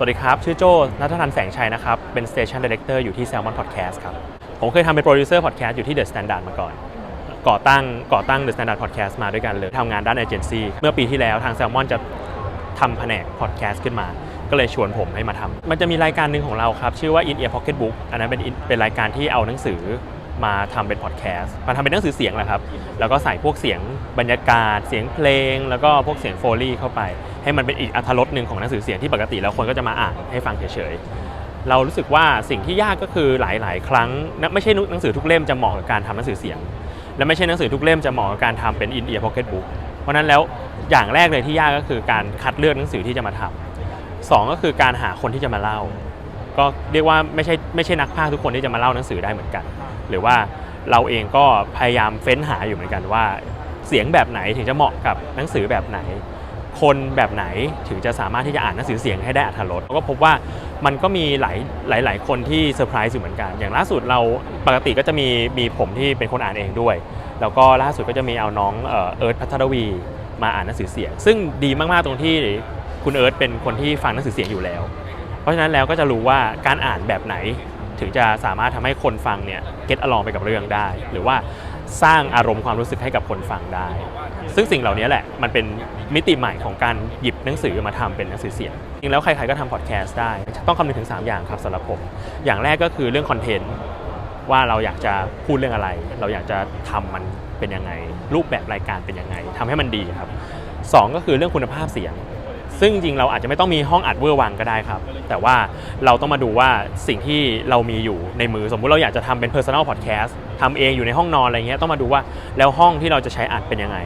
สวัสดีครับ ชื่อโจนัทธันแสงชัยนะครับ เป็น Station Director อยู่ที่ Salmon Podcast ครับ ผมเคยทำเป็น Producer Podcast อยู่ที่ The Standard มาก่อน ก่อตั้งก่อตั้ง The Standard Podcast มาด้วยกันเลยทำงานด้านเอเจนซี่เมื่อปีที่แล้วทาง Salmon จะทำแผนก Podcast ขึ้นมา ก็เลยชวนผมให้มาทำมันจะมีรายการหนึ่งของเราครับ ชื่อว่า In Ear Pocket Book อันนั้นเป็นเป็นรายการที่เอาหนังสือ มาทำเป็นพอดแคสต์มาทำเป็นหนังสือเสียงแหละครับ แล้วก็ใส่พวกเสียงบรรยากาศ เสียงเพลง แล้วก็พวกเสียงโฟลี่เข้าไป ให้มันเป็นอีกอรรถรสหนึ่งของหนังสือเสียงที่ปกติแล้วคนก็จะมาอ่านให้ฟังเฉยๆ เรารู้สึกว่าสิ่งที่ยากก็คือหลายๆ ครั้งไม่ใช่หนังสือทุกเล่มจะเหมาะกับการทำหนังสือเสียง และไม่ใช่หนังสือทุกเล่มจะเหมาะกับการทำเป็น in ear pocket book เพราะนั้นแล้วอย่างแรกเลยที่ยากก็คือการคัดเลือกหนังสือที่จะมาทำสองก็คือการหาคนที่จะมาเล่า ก็เรียกว่าไม่ใช่ไม่ใช่นักพากย์ทุกคนที่จะมาเล่าหนังสือได้เหมือนกัน หรือว่าเราเองก็พยายามเฟ้นหาอยู่เหมือนกันว่า เสียงแบบไหนถึงจะเหมาะกับหนังสือแบบไหน คนแบบไหนถึงจะสามารถที่จะอ่านหนังสือเสียงให้ได้อรรถรสก็พบว่ามันก็มีหลายหลายหลายคนที่เซอร์ไพรส์อยู่เหมือนกัน อย่างล่าสุดเราปกติก็จะมีมีผมที่เป็นคนอ่านเองด้วย แล้วก็ล่าสุดก็จะมีเอาน้องเอ่อเอิร์ธพัทรวีมาอ่านหนังสือเสียง ซึ่งดีมากๆตรงที่คุณเอิร์ธเป็นคนที่ฟังหนังสือเสียงอยู่แล้ว เพราะฉะนั้นแล้วก็จะรู้ว่าการอ่านแบบไหน ถึงจะสามารถทำให้คนฟังเนี่ยเก็ตอลองไปกับเรื่องได้ หรือว่าสร้างอารมณ์ความรู้สึกให้กับคนฟังได้ ซึ่งสิ่งเหล่านี้แหละมันเป็นมิติใหม่ของการหยิบหนังสือมาทำเป็นหนังสือเสียงจริงแล้วใครๆก็ทำพอดแคสต์ได้ ต้องคำนึงถึง 3 อย่างครับสำหรับผมอย่างแรกก็คือเรื่องคอนเทนต์ว่าเราอยากจะพูดเรื่องอะไร เราอยากจะทำมันเป็นยังไง รูปแบบรายการเป็นยังไงทำให้มันดีครับสองก็คือเรื่องคุณภาพเสียง ซึ่งจริงเราอาจจะไม่ต้องมีห้องอัดเวอร์วังก็ได้ครับ แต่ว่าเราต้องมาดูว่าสิ่งที่เรามีอยู่ในมือสมมุติเราอยากจะทำเป็น Personal Podcast ทำเองอยู่ในห้องนอนอะไรเงี้ยต้องมาดูว่าแล้วห้องที่เราจะใช้อัดเป็นยังไง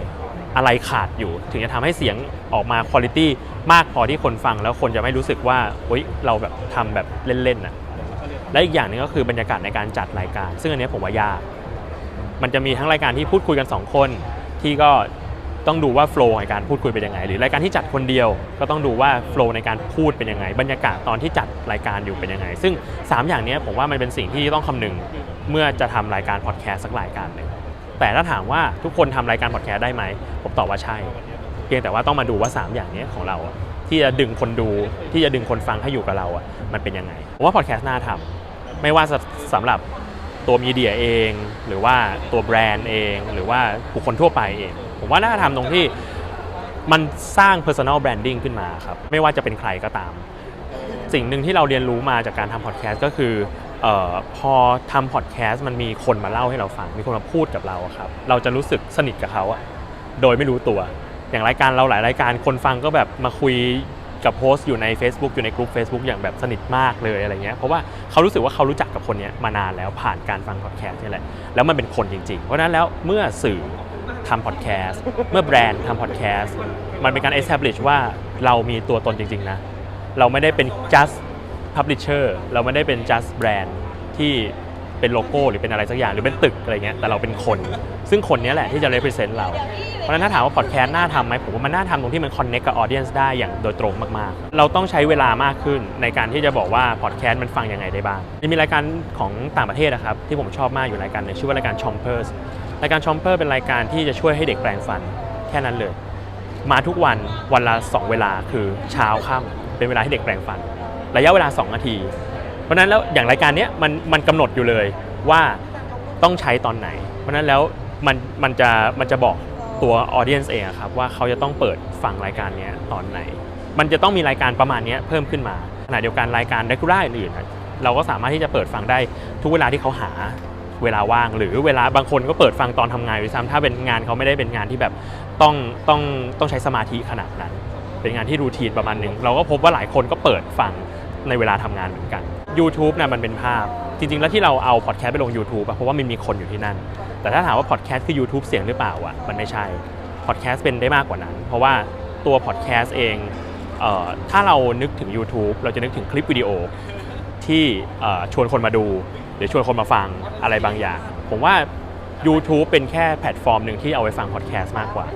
อะไรขาดอยู่ ถึงจะทำให้เสียงออกมาคุณภาพมากพอที่คนฟังแล้วคนจะไม่รู้สึกว่าเฮ้ยเราแบบทำแบบเล่นๆน่ะและอีกอย่างหนึงก็คือบรรยากาศในการจัดรายการ ซึ่งอันนี้ผมว่ายากมันจะมีทั้งรายการที่พูดคุยกัน 2 คนที่ก็ ต้องดูว่าโฟล์ในการพูดคุยเป็นยังไง หรือรายการที่จัดคนเดียว ก็ต้องดูว่าโฟล์ในการพูดเป็นยังไง บรรยากาศตอนที่จัดรายการอยู่เป็นยังไง ซึ่ง 3 อย่างนี้ผมว่ามันเป็นสิ่งที่ต้องคำนึงเมื่อจะทำรายการพอดแคสต์สักรายการหนึ่งแต่ถ้าถามว่าทุกคนทำรายการพอดแคสต์ได้ไหมผมตอบว่าใช่ เพียงแต่ว่าต้องมาดูว่า 3 อย่างนี้ของเราที่จะดึงคนดูที่จะดึงคนฟังให้อยู่กับเราอะมันเป็นยังไงผมว่าพอดแคสต์น่าทำไม่ว่าจะสำหรับ ตัวมีเดียเอง หรือว่าตัวแบรนด์เอง หรือว่าบุคคลทั่วไปเอง ผมว่าน่าทำตรงที่มันสร้าง personal branding ขึ้นมาครับ ไม่ว่าจะเป็นใครก็ตาม สิ่งหนึ่งที่เราเรียนรู้มาจากการทำพอดแคสต์ก็คือออพอทำพอดแคสต์มันมีคนมาเล่าให้เราฟัง มีคนมาพูดกับเราครับ เราจะรู้สึกสนิทกับเขาอะโดยไม่รู้ตัว อย่างรายการเราหลายรายการคนฟังก็แบบมาคุย กับโพสต์อยู่ใน Facebook อยู่ในกลุ่ม Facebook อย่างแบบสนิทมากเลยอะไรเงี้ยเพราะว่าเขารู้สึกว่าเขารู้จักกับคนนี้มานานแล้วผ่านการฟังพอดแคสต์นี่แหละแล้วมันเป็นคนจริงๆ เพราะฉะนั้นแล้วเมื่อสื่อทำพอดแคสต์เมื่อแบรนด์ทำพอดแคสต์มันเป็นการ establish ว่าเรามีตัวตนจริงๆนะเราไม่ได้เป็น just publisher เราไม่ได้เป็น just brand ที่ เป็นโลโก้หรือเป็นอะไรสักอย่างหรือเป็นตึกอะไรเงี้ยแต่เราเป็นคน ซึ่งคนนี้แหละที่จะ represent เรา เพราะฉะนั้นถ้าถามว่าพอดแคสต์น่าทำไหมผมว่ามันน่าทำตรงที่มัน connect กับ audience ได้อย่างโดยตรงมากๆ เราต้องใช้เวลามากขึ้นในการที่จะบอกว่าพอดแคสต์มันฟังยังไงได้บ้างมีรายการของต่างประเทศนะครับที่ผมชอบมากอยู่รายการหนึงชื่อว่ารายการ Chompers รายการ Chomper เป็นรายการที่จะช่วยให้เด็กแปลงฟันแค่นั้นเลย มาทุกวันวันละ 2 เวลาคือเช้าค่ำเป็นเวลาให้เด็กแปลงฟัน ระยะเวลา 2 นาที เพราะนั้นแล้วอย่างรายการเนี้ยมันมันกำหนดอยู่เลยว่าต้องใช้ตอนไหน เพราะนั้นแล้วมันมันจะมันจะบอกตัวออเดียนส์เองอะครับว่าเขาจะต้องเปิดฟังรายการเนี้ยตอนไหน มันจะต้องมีรายการประมาณเนี้ยเพิ่มขึ้นมาขณะเดียวกันรายการ r e g u l a r อื่นๆอะเราก็สามารถที่จะเปิดฟังได้ทุกเวลาที่เขาหาเวลาว่าง หรือเวลาบางคนก็เปิดฟังตอนทำงานด้วยซ้ำถ้าเป็นงานเขาไม่ได้เป็นงานที่แบบต้องต้องต้องใช้สมาธิขนาดนั้น เป็นงานที่รูทีนประมาณหนึ่งเราก็พบว่าหลายคนก็เปิดฟัง ในเวลาทำงานเหมือนกัน YouTube นะมันเป็นภาพ จริง ๆ แล้วที่เราเอาพอดแคสต์ไปลง YouTube อะเพราะว่ามันมีคนอยู่ที่นั่น แต่ถ้าถามว่าพอดแคสต์คือ YouTube เสียงหรือเปล่าอะมันไม่ใช่พอดแคสต์เป็นได้มากกว่านั้น เพราะว่าตัวพอดแคสต์เองเออถ้าเรานึกถึง YouTube เราจะนึกถึงคลิปวิดีโอที่ชวนคนมาดู หรือชวนคนมาฟังอะไรบางอย่าง ผมว่า YouTube เป็นแค่แพลตฟอร์มหนึ่งที่เอาไว้ฟังพอดแคสต์มากกว่า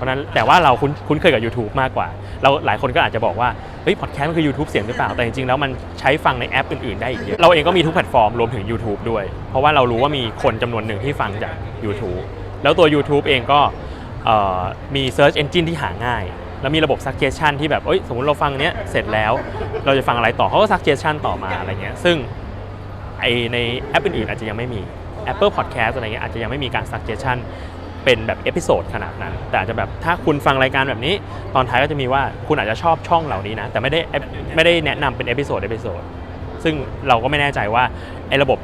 เพราะนั้นแต่ว่าเราคุ้นคุ้นเคยกับ YouTube มากกว่า เราหลายคนก็อาจจะบอกว่าเฮ้ยพอดแคสต์มันคือ YouTube เสียงหรือเปล่า แต่จริงๆ แล้วมันใช้ฟังในแอปอื่นๆ ได้อีกเยอะเราเองก็มีทุกแพลตฟอร์มรวมถึง YouTube ด้วย เพราะว่าเรารู้ว่ามีคนจำนวนหนึ่งที่ฟังจาก YouTube แล้วตัว YouTube เองก็มี Search Engine ที่หาง่าย แล้วมีระบบ suggestion ที่แบบเอ้ยสมมติเราฟังเนี้ยเสร็จแล้วเราจะฟังอะไรต่อเขาก็ suggestion ต่อมาอะไรเงี้ยซึ่งไอในแอปอื่นๆอาจจะยังไม่มี Apple Podcast อะไรเงี้ยอาจจะยังไม่มีการ suggestion เป็นแบบเอพิโซดขนาดนั้น แต่อาจจะแบบถ้าคุณฟังรายการแบบนี้ ตอนท้ายก็จะมีว่าคุณอาจจะชอบช่องเหล่านี้นะ แต่ไม่ได้ไม่ได้แนะนำเป็นเอพิโซดเอพิโซดซึ่งเราก็ไม่แน่ใจว่าไอ้ระบบ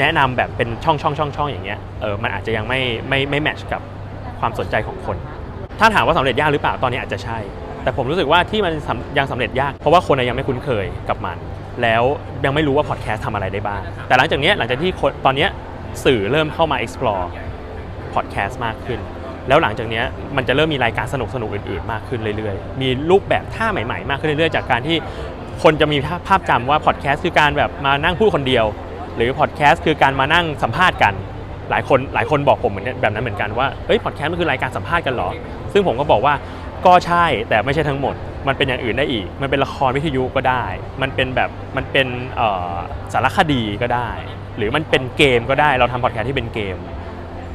แนะนำแบบเป็นช่องช่องช่องช่องอย่างเงี้ยเออมันอาจจะยังไม่ไม่ไม่แมทช์กับความสนใจของคน ถ้าถามว่าสำเร็จยากหรือเปล่าตอนนี้อาจจะใช่ แต่ผมรู้สึกว่าที่มันยังสำเร็จยาก เพราะว่าคนยังไม่คุ้นเคยกับมัน แล้วยังไม่รู้ว่าพอดแคสต์ทำอะไรได้บ้างแต่หลังจากนี้หลังจากที่ตอนนี้สื่อเริ่มเข้ามา explore พอดแคสต์มากขึ้น แล้วหลังจากนี้มันจะเริ่มมีรายการสนุกสนุกๆอื่นๆ มากขึ้นเรื่อยๆ มีรูปแบบท่าใหม่ๆ มากขึ้นเรื่อยๆ จากการที่คนจะมีภาพจำว่าพอดแคสต์คือการแบบมานั่งพูดคนเดียว หรือพอดแคสต์คือการมานั่งสัมภาษณ์กัน หลายคนหลายคนบอกผมเหมือนแบบนั้นเหมือนกันว่าเฮ้ยพอดแคสต์มันคือรายการสัมภาษณ์กันเหรอ ซึ่งผมก็บอกว่าก็ใช่แต่ไม่ใช่ทั้งหมด มันเป็นอย่างอื่นได้อีก มันเป็นละครวิทยุก็ได้ มันเป็นแบบมันเป็นสารคดีก็ได้ หรือมันเป็นเกมก็ได้เราทำพอดแคสต์ที่เป็นเกม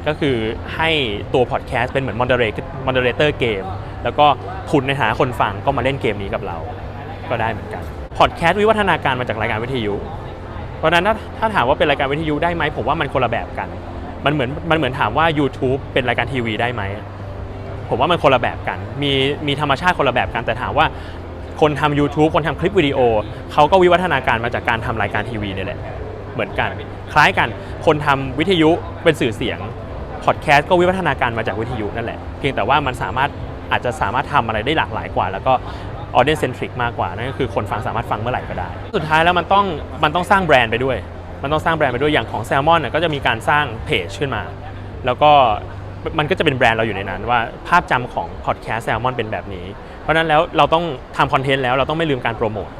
ก็คือให้ตัวพอดแคสต์เป็นเหมือน moderator moderator เกม แล้วก็คุณในฐานะคนฟังก็มาเล่นเกมนี้กับเรา ก็ได้เหมือนกันพอดแคสต์วิวัฒนาการมาจากรายการวิทยุ เพราะนั้นถ้าถ้าถามว่าเป็นรายการวิทยุได้ไหมผมว่ามันคนละแบบกัน มันเหมือนมันเหมือนถามว่า YouTube เป็นรายการทีวีได้ไหมผมว่ามันคนละแบบกัน มีมีธรรมชาติคนละแบบกันแต่ถามว่าคนทำ YouTube คนทำคลิปวิดีโอเขาก็วิวัฒนาการมาจากการทำรายการทีวีนี่แหละ เหมือนกัน คล้ายกัน คนทำวิทยุเป็นสื่อเสียง พอดแคสต์ก็วิวัฒนาการมาจากวิทยุนั่นแหละ เพียงแต่ว่ามันสามารถอาจจะสามารถทำอะไรได้หลากหลายกว่า แล้วก็ audience centric มากกว่า นั่นก็คือคนฟังสามารถฟังเมื่อไหร่ก็ได้ สุดท้ายแล้วมันต้องมันต้องสร้างแบรนด์ไปด้วย มันต้องสร้างแบรนด์ไปด้วยอย่างของแซลมอนก็จะมีการสร้างเพจขึ้นมา แล้วก็มันก็จะเป็นแบรนด์เราอยู่ในนั้น ว่าภาพจำของพอดแคสต์แซลมอนเป็นแบบนี้ เพราะนั้นแล้วเราต้องทำคอนเทนต์แล้วเราต้องไม่ลืมการโปรโมท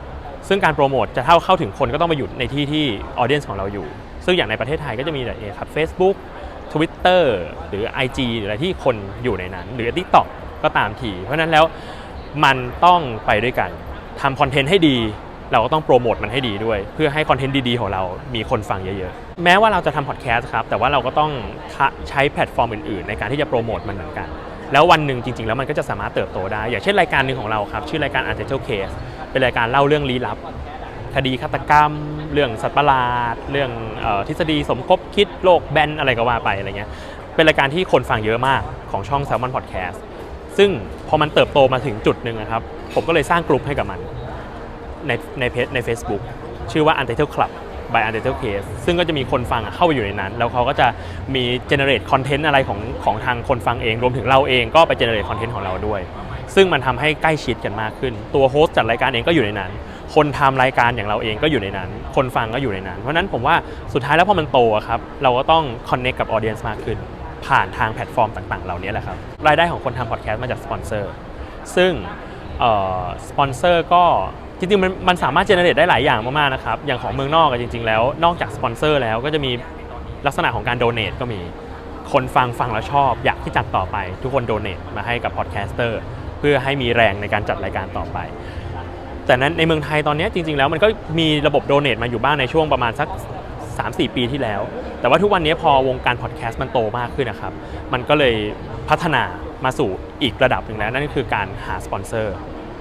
ซึ่งการโปรโมทจะเท่าเข้าถึงคนก็ต้องมาอยู่ในที่ที่ออเดียนของเราอยู่ ซึ่งอย่างในประเทศไทยก็จะมีแบบนี้ครับ Facebook Twitter หรือ IG หรืออะไรที่คนอยู่ในนั้น หรือ TikTok ก็ตามที เพราะนั้นแล้วมันต้องไปด้วยกันทำคอนเทนต์ให้ดี เราก็ต้องโปรโมทมันให้ดีด้วย เพื่อให้คอนเทนต์ดีๆ ของเรามีคนฟังเยอะๆ แม้ว่าเราจะทำพอดแคสต์ครับ แต่ว่าเราก็ต้องใช้แพลตฟอร์มอื่นๆ ในการที่จะโปรโมทมันเหมือนกัน แล้ววันหนึ่งจริงๆ แล้วมันก็จะสามารถเติบโตได้ อย่างเช่นรายการหนึ่งของเราครับ ชื่อรายการ Untitled Case เป็นรายการเล่าเรื่องลี้ลับ คดีฆาตกรรม เรื่องสัตว์ประหลาด เรื่องออทฤษฎีสมคบคิดโลกแบนอะไรก็ว่าไปอะไรเงี้ยเป็นรายการที่คนฟังเยอะมากของช่อง Salmon Podcast ซึ่งพอมันเติบโตมาถึงจุดหนึ่งนะครับ ผมก็เลยสร้างกลุ่มให้กับมัน ในในเพจใน Facebook ชื่อว่า u n t i t l e Club by u n t i t l e Case ซึ่งก็จะมีคนฟังเข้าไปอยู่ในนั้น แล้วเขาก็จะมี generate content อะไรของของทางคนฟังเอง รวมถึงเราเองก็ไป generate content ของเราด้วย ซึ่งมันทำให้ใกล้ชิดกันมากขึ้น ตัวโฮสต์จัดรายการเองก็อยู่ในนั้น คนทำรายการอย่างเราเองก็อยู่ในนั้น คนฟังก็อยู่ในนั้น เพราะนั้นผมว่าสุดท้ายแล้วพอมันโตครับ เราก็ต้อง connect กับ audience มากขึ้น ผ่านทางแพลตฟอร์มต่างๆ เหล่านี้แหละครับ รายได้ของคนทำพอดแคสต์มาจากสปอนเซอร์ ซึ่งสปอนเซอร์ก็จริงๆมันมันสามารถเจเนเรตได้หลายอย่างมากๆนะครับ อย่างของเมืองนอกจริง ๆ แล้ว นอกจากสปอนเซอร์แล้วก็จะมีลักษณะของการโดเน a ก็มี คนฟังฟังแล้วชอบ อยากที่จัดต่อไป ทุกคนโดเน a มาให้กับพอดแคสเตอร์เพื่อให้มีแรงในการจัดรายการต่อไป แต่นั้นในเมืองไทยตอนนี้จริง ๆ แล้วมันก็มีระบบโดเน a มาอยู่บ้างในช่วงประมาณสัก 3-4 ปีที่แล้ว แต่ว่าทุกวันนี้พอวงการพอดแคสต์มันโตมากขึ้นนะครับ มันก็เลยพัฒนามาสู่อีกระดับหนึ่งแล้ว นั่นก็คือการหาสปอนเซอร์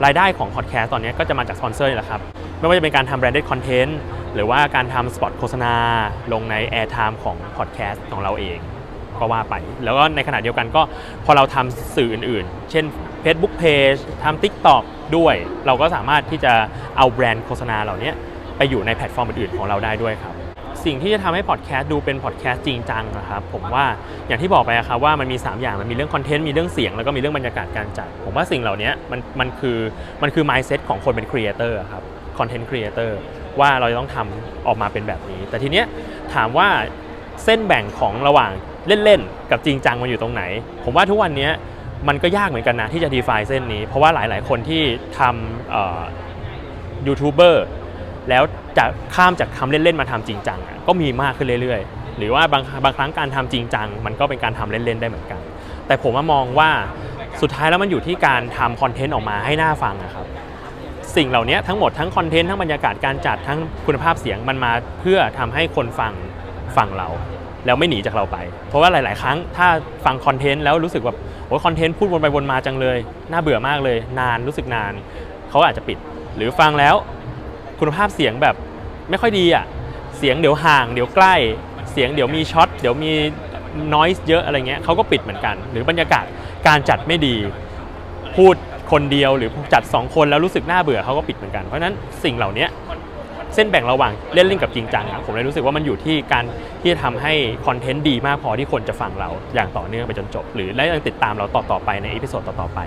รายได้ของพอดแคสต์ตอนนี้ก็จะมาจากสปอนเซอร์นี่แหละครับไม่ว่าจะเป็นการทำแบรนด์คอนเทนต์หรือว่าการทำสปอตโฆษณา ลงในแอร์ไทม์ของพอดแคสต์ของเราเอง ก็ว่าไป แล้วก็ในขณะเดียวกันก็พอเราทำสื่ออื่นๆ เช่น Facebook Page ทำ TikTok ด้วย เราก็สามารถที่จะเอาแบรนด์โฆษณาเหล่านี้ไปอยู่ในแพลตฟอร์มอื่นๆของเราได้ด้วยครับสิ่งที่จะทำให้พอดแคสต์ดูเป็นพอดแคสต์จริงจังนะครับผมว่าอย่างที่บอกไปอะครับว่ามันมี 3 อย่างมันมีเรื่องคอนเทนต์มีเรื่องเสียงแล้วก็มีเรื่องบรรยากาศการจัด ผมว่าสิ่งเหล่านี้มันมันคือมันคือ mindset ของคนเป็นครีเอเตอร์ครับคอนเทนต์ครีเอเตอร์ว่าเราจะต้องทำออกมาเป็นแบบนี้ แต่ทีเนี้ยถามว่าเส้นแบ่งของระหว่าง เล่นๆ กับจริงจังมันอยู่ตรงไหน ผมว่าทุกวันนี้มันก็ยากเหมือนกันนะที่จะ define เส้นนี้ เพราะว่าหลายๆ คนที่ทำยูทูบเบอร์แล้วจะข้ามจากทำเล่นๆ มาทำจริงจังก็มีมากขึ้นเรื่อยๆ หรือว่าบางบางครั้งการทำจริงจัง มันก็เป็นการทำเล่นๆ ได้เหมือนกัน แต่ผมมองว่าสุดท้ายแล้วมันอยู่ที่การทำคอนเทนต์ออกมาให้หน่าฟังนะครับสิ่งเหล่านี้ทั้งหมดทั้งคอนเทนต์ทั้งบรรยากาศการจัดทั้งคุณภาพเสียงมันมาเพื่อทำให้คนฟังฟังเรา แล้วไม่หนีจากเราไป เพราะว่าหลาย ๆ ครั้งถ้าฟังคอนเทนต์แล้วรู้สึกแบบโอ้คอนเทนต์พูดวนไปวนมาจังเลย น่าเบื่อมากเลย นานรู้สึกนานเขาอาจจะปิด หรือฟังแล้วคุณภาพเสียงแบบไม่ค่อยดีอะเสียงเดี๋ยวห่างเดี๋ยวใกล้ เสียงเดี๋ยวมีช็อตเดี๋ยวมีนอยส์เยอะอะไรเงี้ยเขาก็ปิดเหมือนกัน หรือบรรยากาศการจัดไม่ดี พูดคนเดียวหรือจัด 2 คนแล้วรู้สึกน่าเบื่อเขาก็ปิดเหมือนกัน เพราะฉะนั้นสิ่งเหล่านี้ เส้นแบ่งระหว่างเล่นเล่นกับจริงจังอะผมเลยรู้สึกว่ามันอยู่ที่การที่จะทำให้คอนเทนต์ดีมากพอที่คนจะฟังเราอย่างต่อเนื่องไปจนจบ หรือและยังติดตามเราต่อๆไปในอีพิโซดต่อๆไป